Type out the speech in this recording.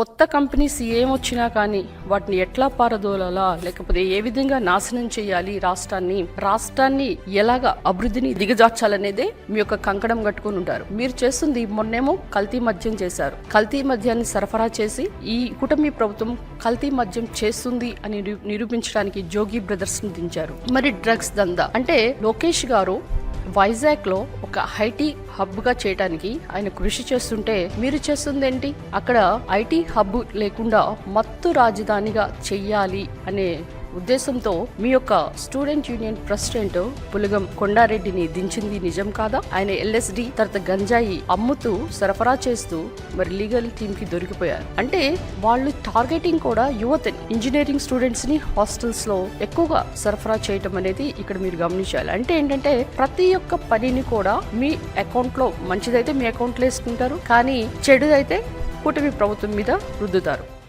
కొత్త కంపెనీస్ ఏమొచ్చినా కానీ వాటిని ఎట్లా పారదోలాలా లేకపోతే ఏ విధంగా నాశనం చేయాలి రాష్ట్రాన్ని రాష్ట్రాన్ని ఎలాగా అభివృద్ధిని దిగజార్చాలనేదే మీ యొక్క కంకణం కట్టుకుని ఉంటారు. మీరు చేస్తుంది మొన్నేమో కల్తీ మద్యం చేశారు. కల్తీ మద్యాన్ని సరఫరా చేసి ఈ కుటుంబీ ప్రభుత్వం కల్తీ మద్యం చేస్తుంది అని నిరూపించడానికి జోగి బ్రదర్స్ని దించారు. మరి డ్రగ్స్ దందా? అంటే లోకేష్ గారు వైజాగ్లో ఒక ఐటీ హబ్గా చేయడానికి ఆయన కృషి చేస్తుంటే మీరు చేస్తుందేంటి? అక్కడ ఐటీ హబ్ లేకుండా మత్తు రాజధానిగా చెయ్యాలి అనే ఉద్దేశంతో మీ యొక్క స్టూడెంట్ యూనియన్ ప్రెసిడెంట్ పులగం కొండారెడ్డిని దించింది నిజం కాదా? ఆయన ఎల్ఎస్డి తర్వాత గంజాయి అమ్ముతూ సరఫరా చేస్తూ మరి లీగల్ టీమ్కి దొరికిపోయారు. అంటే వాళ్ళు టార్గెటింగ్ కూడా యువతని ఇంజనీరింగ్ స్టూడెంట్స్ని హాస్టల్స్లో ఎక్కువగా సరఫరా చేయటం అనేది ఇక్కడ మీరు గమనించాలి. అంటే ఏంటంటే ప్రతి ఒక్క పనిని కూడా మీ అకౌంట్లో మంచిదైతే మీ అకౌంట్లో వేసుకుంటారు కానీ చెడుదైతే కూటమి ప్రభుత్వం మీద రుద్దుతారు.